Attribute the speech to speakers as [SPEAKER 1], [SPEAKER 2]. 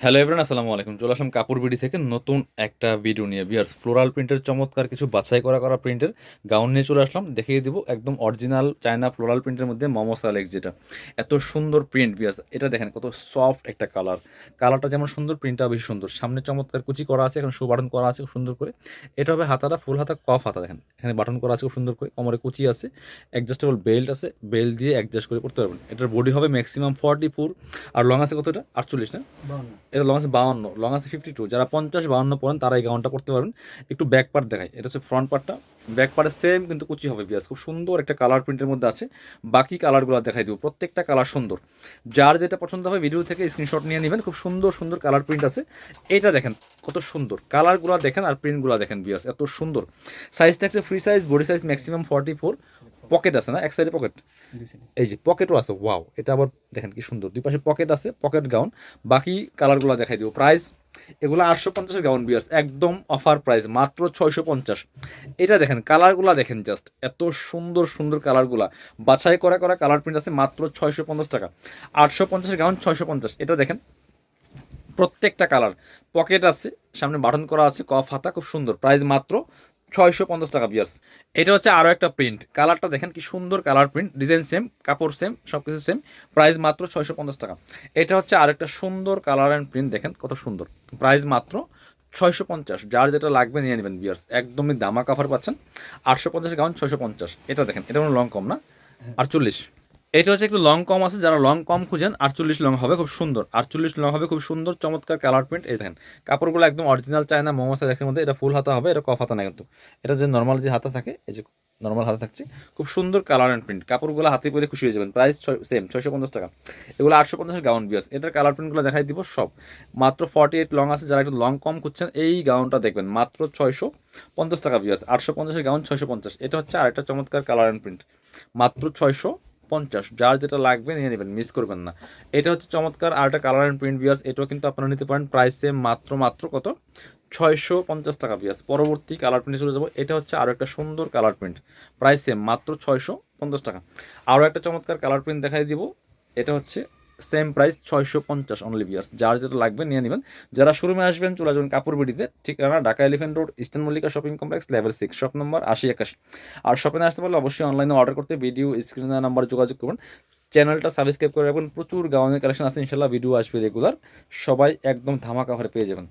[SPEAKER 1] Hello everyone আসসালামু আলাইকুম। চলে আসলাম কাপড় বিডি থেকে নতুন একটা ভিডিও নিয়ে। বিয়ার্স ফ্লোরাল প্রিন্টের চমৎকার কিছু বাছাই করা করা প্রিন্টের গাউন নিয়ে চলে আসলাম। দেখিয়ে দিব একদম অরিজিনাল চায়না ফ্লোরাল প্রিন্টের মধ্যে মোমো সালেক যেটা। এত সুন্দর প্রিন্ট বিয়ার্স এটা দেখেন কত সফট একটা কালার কালারটা যেমন সুন্দর প্রিন্টটা বেশি সুন্দর। সামনে চমৎকার কুচি করা আছে, এখানে শু বাটন করা আছে খুব সুন্দর করে। এটা হবে হাতাটা ফুল হাতা, কফ হাতা দেখেন। এখানে বাটন করা আছে খুব সুন্দর করে। কোমরে কুচি আছে অ্যাডজাস্টেবল বেল্ট আছে বেল্ট দিয়ে অ্যাডজাস্ট করে পড়তে পারবেন। এটার বডি হবে ম্যাক্সিমাম ফর্টি ফোর আর লং আছে কতটা? আটচল্লিশ, না? এটা লং আছে বাউন্ন লং আছে ফিফটি টু যারা পঞ্চাশ বাউন্ন পড়েন, তারা এই গাউনটা পড়তে পারবেন। একটু ব্যাক পার্ট দেখায় এটা হচ্ছে ফ্রন্ট পার্টটা ব্যাক পার্টে সেম কিন্তু কুচি হবে বিয়াস খুব সুন্দর একটা কালার প্রিন্টের মধ্যে আছে। বাকি কালারগুলো দেখাই দেবো। প্রত্যেকটা কালার সুন্দর। যার যেটা পছন্দ হবে ভিডিও থেকে স্ক্রিনশট নিয়ে নেবেন। খুব সুন্দর সুন্দর কালার প্রিন্ট আছে। এটা দেখেন, কত সুন্দর। কালারগুলো দেখেন আর প্রিন্টগুলো দেখেন বিয়াস এত সুন্দর। সাইজ থাকছে free size body size maximum forty four pocket আছে না? এক সাইডে পকেট এই যে পকেটও আছে ওয়াও এটা আবার দেখেন কি সুন্দর। দুই পাশে পকেট আছে পকেট গাউন বাকি কালারগুলো দেখাই দিব। প্রাইস এগুলো আটশো পঞ্চাশের গাউন বিয়ার্স একদম অফার প্রাইস মাত্র ছয়শো পঞ্চাশ। এটা দেখেন কালারগুলো দেখেন জাস্ট এত সুন্দর সুন্দর কালারগুলা বাছাই করা করা কালার প্রিন্ট আছে মাত্র ছয়শো পঞ্চাশ টাকা। আটশো পঞ্চাশের গাউন ছয়শো পঞ্চাশ। এটা দেখেন প্রত্যেকটা কালার পকেট আছে সামনে বাটন করা আছে কফ হাতা খুব সুন্দর। প্রাইস মাত্র ছয়শো পঞ্চাশ টাকা বিয়ার্স এটা হচ্ছে আরও একটা প্রিন্ট কালারটা দেখেন কি সুন্দর কালার প্রিন্ট ডিজাইন সেম কাপড় সেম সব কিছু সেম প্রাইস মাত্র ছয়শো পঞ্চাশ টাকা। এটা হচ্ছে আরেকটা সুন্দর কালার অ্যান্ড প্রিন্ট দেখেন কত সুন্দর। প্রাইস মাত্র ছয়শো পঞ্চাশ। যার যেটা লাগবে নিয়ে নেবেন বিয়ার্স একদমই দামা কাভার পাচ্ছেন। আটশো পঞ্চাশ গাউন ছয়শো পঞ্চাশ। এটা দেখেন, এটা কোনো লং কম না। আটচল্লিশ এটা হচ্ছে একটু লং কম আছে, যারা লং কম খুঁজেন, আটচল্লিশ লং হবে, খুব সুন্দর। আটচল্লিশ লং হবে, খুব সুন্দর, চমৎকার কালার প্রিন্ট এই দেখেন। কাপড়গুলো একদম অরিজিনাল চায়না মোমো সাইজের মধ্যে, এটা ফুল হাতা হবে, এটা কফ হাতা না কিন্তু। এটা যে নর্মাল যে হাতা থাকে, এই যে নর্মাল হাতা থাকছে, খুব সুন্দর কালার অ্যান্ড প্রিন্ট কাপড়গুলো হাতে পরে খুশি হয়ে যাবেন প্রাইস সেম ছয়শো পঞ্চাশ টাকা। এগুলো আটশো পঞ্চাশ গাউন বিয়াস এটার কালার প্রিন্টগুলো দেখাই দিব সব। মাত্র ফর্টি এইট লং আছে, যারা একটু লং কম খুঁজছেন, এই গাউনটা দেখবেন, মাত্র ছয়শো পঞ্চাশ টাকা বিয়াস আটশো পঞ্চাশের গাউন ছয়শো পঞ্চাশ। এটা হচ্ছে আরেকটা চমৎকার কালার অ্যান্ড প্রিন্ট মাত্র ছয়শো পঞ্চাশ, যার যেটা লাগবে নিয়ে নেবেন মিস করবেন না। এটা হচ্ছে চমৎকার, আর একটা কালার অ্যান্ড প্রিন্ট বিয়াস এটাও কিন্তু আপনারা নিতে পারেন প্রাইসে মাত্র মাত্র কত? ছয়শো পঞ্চাশ টাকা বিয়াস পরবর্তী কালার প্রিন্টে চলে যাব। এটা হচ্ছে আরও একটা সুন্দর কালার প্রিন্ট প্রাইসে মাত্র ছয়শো পঞ্চাশ টাকা। আরও একটা চমৎকার কালার প্রিন্ট দেখাই দিব। এটা হচ্ছে সেম প্রাইস ছয়শো পঞ্চাশ অনলি বিয়ার্স যার যেটা লাগবে নিয়ে নেবেন। যারা শোরুমে আসবেন, চলে আসবেন কাপড় বিডিতে ঠিকানা Dhaka Elephant Road Eastern Mallika shopping complex level six shop number আশি একাশি। আর শপে আসতে পারলে অবশ্যই অনলাইনে অর্ডার করতে ভিডিও স্ক্রিনে নাম্বার যোগাযোগ করবেন। চ্যানেলটা সাবস্ক্রাইব করে রাখবেন। প্রচুর গাউনের কালেকশন আছে ইনশাল্লাহ ভিডিও আসবে রেগুলার সবাই একদম ধামাকা ঘরে পেয়ে যাবেন।